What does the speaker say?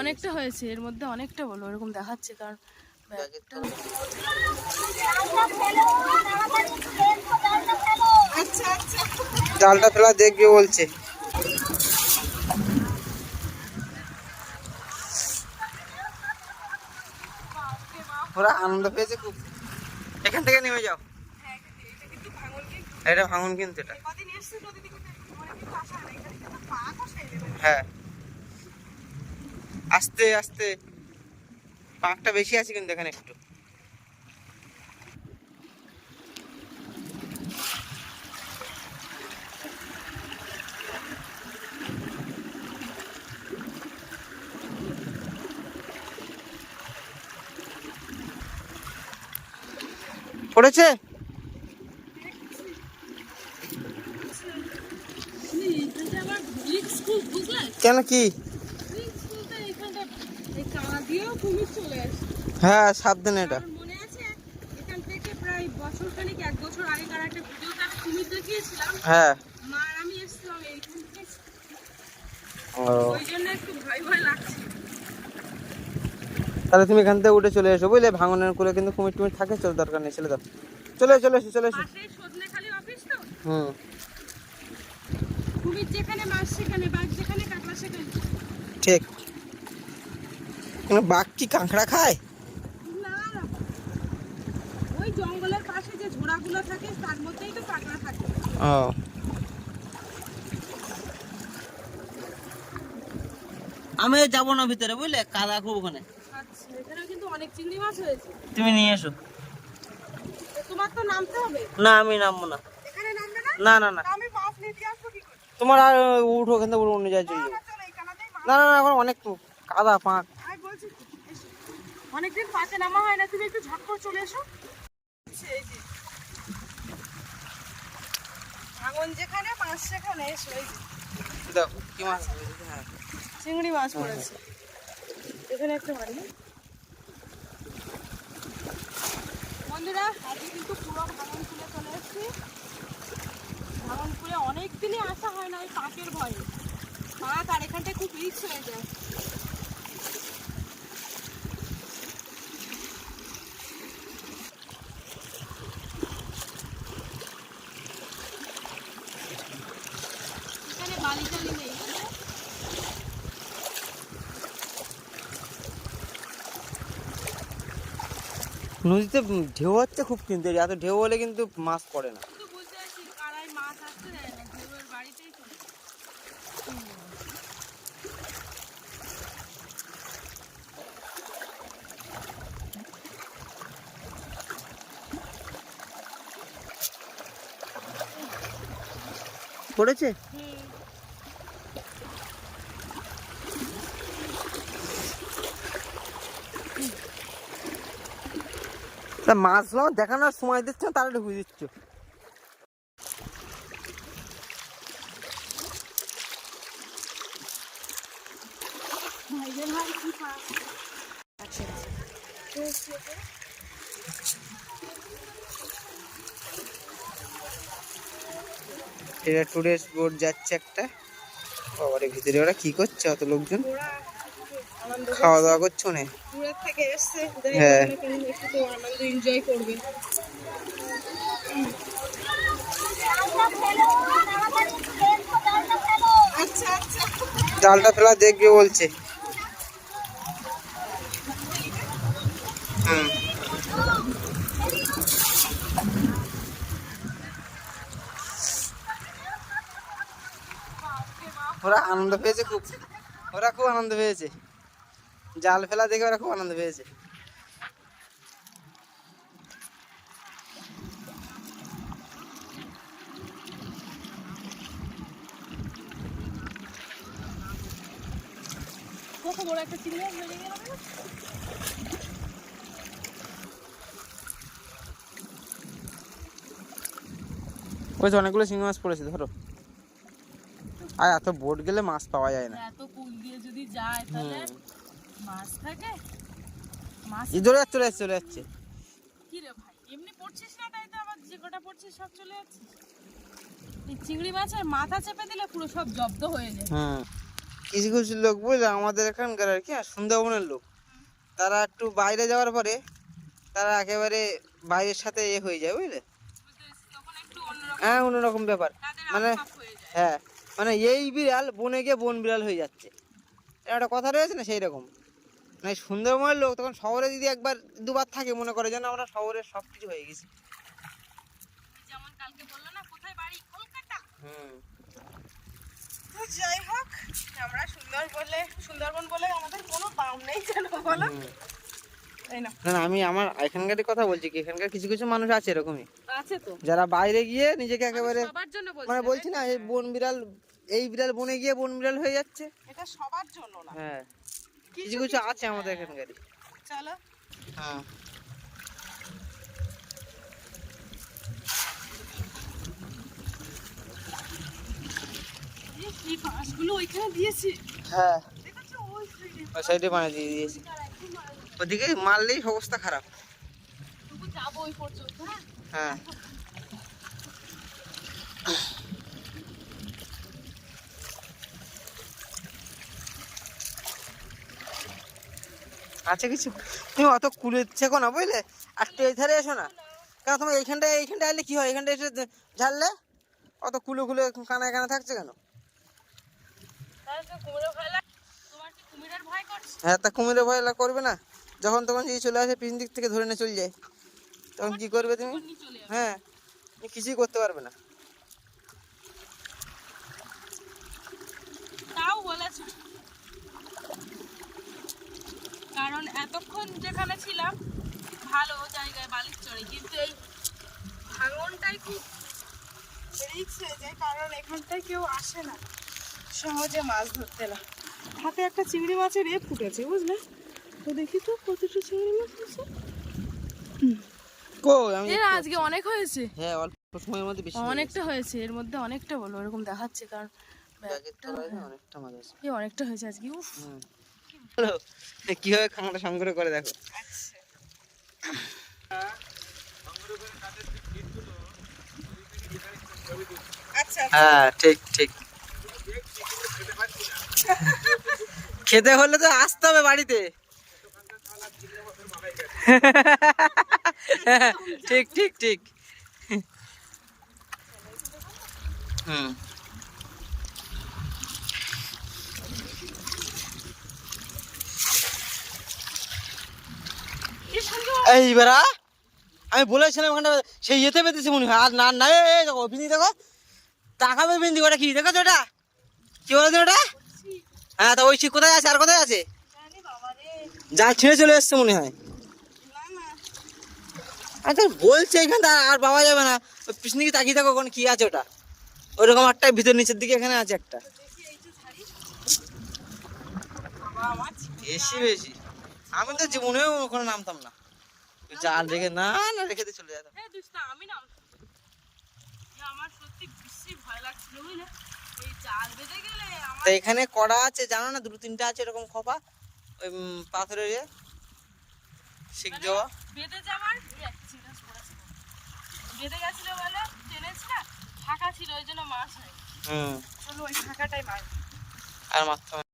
অনেকটা হয়েছে এর মধ্যে অনেকটা বলো এরকম দেখাচ্ছে কারণ জালটা ফেলা দেখবে বলছে। ওরা আনন্দ পেয়েছে খুব। এখান থেকে নেমে যাও। এটা ভাঙন কিন্তু এটা। হ্যাঁ। আস্তে আস্তে। পাকটা বেশি আছে কিন্তু এখানে একটু। পড়েছে? কেন কি? হ্যাঁ সাবধানে এটা। মনে আছে এখান থেকে প্রায় বছর খানিক এক বছর আগেকার একটা ভিডিওতে আমি কুমির দেখিয়েছিলাম। হ্যাঁ। মা আমি এসেছিলাম এইখান থেকে ও। ওই জন্য একটু ভয় ভয় লাগছে। তাহলে তুমি এখান থেকে উঠে চলে এসো বুঝলে? ভাঙনের কুলে কিন্তু কুমির টুমির থাকে চলে দরকার নেই ছেলে দাও চলে চলে এসো চলে এসো। হুম। কুমির যেখানে মাছ সেখানে বাঘ যেখানে কাঁকড়া সেখানে। ঠিক। কোনো বাঘ কি কাঁকড়া খায়? না ওই জঙ্গলের পাশে যে ঝোড়াগুলো থাকে তার মধ্যেই তো কাঁকড়া থাকে। ও। আমি যাব না ভিতরে বুঝলে? কাদা খুব ওখানে। আচ্ছা এখানে কিন্তু অনেক চিংড়ি মাছ হয়েছে। তুমি নিয়ে এসো। তো তোমার তো নামতে হবে? না আমি নামবো না। এখানে নামবে না? না না না। আমি মাছ নিতে আসব কি করে? তোমার আর উঠো ওখান থেকে অন্য জায়গায় চলে যাব না, না না এখন অনেক কাদা পাঁক। অনেকদিন পাশে নামা হয় না তুমি একটু ঝট করে চলে এসো। আঙন যেখানে মাছ সেখানে এসো এই দেখো কি মাছ চিংড়ি মাছ পড়েছে। এখানে একটা বাড়ি। বন্ধুরা আজকে কিন্তু পুরো ভাঙনপুরে চলে এসেছি। ভাঙনপুরে অনেক দিনই আসা হয় না ওই পাকের ভয়ে। পাক আর এখানটায় খুব রিক্স হয়ে যায় এখানে বালি টালি নেই বুঝলে? নদীতে ঢেউ হচ্ছে খুব কিন্তু এত ঢেউ হলে কিন্তু মাছ পড়ে না। শুধু বুঝতে পারছি কারাই মাছ আসতে দেয় না ঢেউয়ের বাড়িতেই চলে যায়। পড়েছে তা মাছগুলো দেখানোর সময় দিচ্ছ তারা ঢুকে দিচ্ছ। এটা টুরিস্ট বোট যাচ্ছে একটা। বাবারে, ভিতরে ওরা কি করছে? অত লোকজন? খাওয়া দাওয়া করছ না? হ্যাঁ। আচ্ছা আচ্ছা। জালটা ফেলা দেখবে বলছে। হুম। ওরা আনন্দ পেয়েছে খুব। ওরা খুব আনন্দ পেয়েছে। জাল ফেলা দেখে ওরা খুব আনন্দ পেয়েছে। বড় একটা চিংড়ি গেল ওই তো অনেকগুলো চিংড়ি মাছ পড়েছে ধরো। আর এত বোট গেলে মাছ পাওয়া যায় না। এত পুল দিয়ে যদি যায় তাহলে? মাছ থাকে? মাছ যাচ্ছে চলে যাচ্ছে চলে যাচ্ছে। কি রে ভাই এমনি পড়ছিস না? তাই তো আবার যে কটা পড়ছিস সব চলে এই চিংড়ি মাছের মাথা চেপে দিলে পুরো সব জব্দ হয়ে যায়। হুম কিছু কিছু লোক বুঝলে আমাদের এখানকার আর কি সুন্দরবনের লোক। তারা একটু বাইরে যাওয়ার পরে তারা একেবারে বাইরের সাথে এ হয়ে যায় বুঝলে? হ্যাঁ অন্যরকম ব্যাপার। মানে হয়ে হ্যাঁ মানে এই বিড়াল বনে গিয়ে বন বিড়াল হয়ে যাচ্ছে। একটা কথা রয়েছে না সেই রকম। মানে সুন্দরবনের লোক তখন শহরে যদি একবার দুবার থাকে মনে করে যেন আমরা শহরের সব কিছু হয়ে গেছি। যেমন কালকে বলল না কোথায় বাড়ি? কলকাতা। হুম। যাই হোক আমরা সুন্দর বলে সুন্দরবন বলে আমাদের কোনো দাম নেই কেন বলো? না না না, আমি আমার এখানকারই কথা বলছি কি এখানকার কিছু কিছু মানুষ আছে এরকমই। আছে তো। যারা বাইরে গিয়ে নিজেকে একেবারে মানে বলছি না এই বন বিড়াল এই বিড়াল বনে গিয়ে বন বিড়াল হয়ে যাচ্ছে। এটা সবার জন্য না। হ্যাঁ। কিছু কিছু আছে আমাদের এখানকারই চলো। হ্যাঁ। এই এই বাঁশগুলো ওইখানে দিয়েছি? হ্যাঁ। দেখেছ? ওই সাইডে ওই সাইডে মানে দিয়ে দিয়েছি। ওদিকে মারলেই অবস্থা খারাপ। তবু যাব ওই পর্যন্ত হ্যাঁ। আছে কিছু? তুমি অত কুলে ছেকো না বুঝলে? একটু এই ধারে এসো না। কেন তোমার এইখানটায় এইখানটায় আসলে কি হয়? এইখানটায় এসে ঝাড়লে? অত কুলে কুলে কানায় কানা থাকছে কেন? তাহলে তো কুমিরের ভয় হ্যাঁ করবে না। যখন তখন যদি চলে আসে পিছন দিক থেকে ধরে নিয়ে চলে যায়। তখন কি করবে তুমি? হ্যাঁ তুমি কিছুই করতে পারবে না। তাও বলেছ। কারণ এতক্ষণ যেখানে ছিলাম ভালো জায়গায় বালির চড়ে। কিন্তু এই ভাঙনটাই খুব রিক্স হয়ে যায় কারণ এখানটায় কেউ আসে না। সহজে মাছ ধরতে না। হাতে একটা চিংড়ি মাছের এ ফুটেছে বুঝলে? তো দেখি তো কতটা চিংড়ি মাছ আছে এর আজকে অনেক হয়েছে। হ্যাঁ অল্প সময়ের মধ্যে বেশি অনেকটা হয়েছে এর মধ্যে অনেকটা বলো এরকম দেখাচ্ছে কারণ অনেকটা মাছ আছে। অনেকটা হয়েছে আজকে উফ। হ্যালো কীভাবে খামাটা সংগ্রহ করে দেখো। হ্যাঁ ঠিক ঠিক। খেতে হলে তো আসতে হবে বাড়িতে। ঠিক ঠিক ঠিক। হুম কি সুন্দর এই বেড়া, আমি বলেছিলাম ওখানটা সেই ইয়েতে পেতেছি মনে হয়, আর না না দেখো, বিন্দি, দেখো, টাকা পেয়ে বিন্দি, ওটা কি দেখো তো ওটা? কি বলতো ওটা? হ্যাঁ তা ওই ঠিক কোথায় আছে, আর কোথায় আছে? যা ছিঁড়ে চলে এসছে মনে হয়। আচ্ছা বলছে এখানটা, আর পাওয়া যাবে না। পিছনে কি তাকিয়ে দেখো ওখানে কি আছে ওটা। ওইরকম একটা ভিতর নিচের দিকে এখানে আছে একটা। বেশি বেশি। আমি তো জীবনেও ওখানে নামতাম না। জাল রেখে না না রেখে দিয়ে চলে যেতাম হ্যাঁ আমি আমার সত্যি বেশি ভয় লাগছিল বুঝলে? তা এখানে কড়া আছে জানো না? দুটো তিনটা আছে এরকম খোপা। ওই পাথরের ইয়ে। শিখ মানে দেওয়া। বেঁধে যাওয়ার বেঁধে গেছিল বলে টেনেছি না? ফাঁকা ছিল ওই জন্য মাছ হয় হুম। ওই ফাঁকাটাই মাছ। আর মাত্র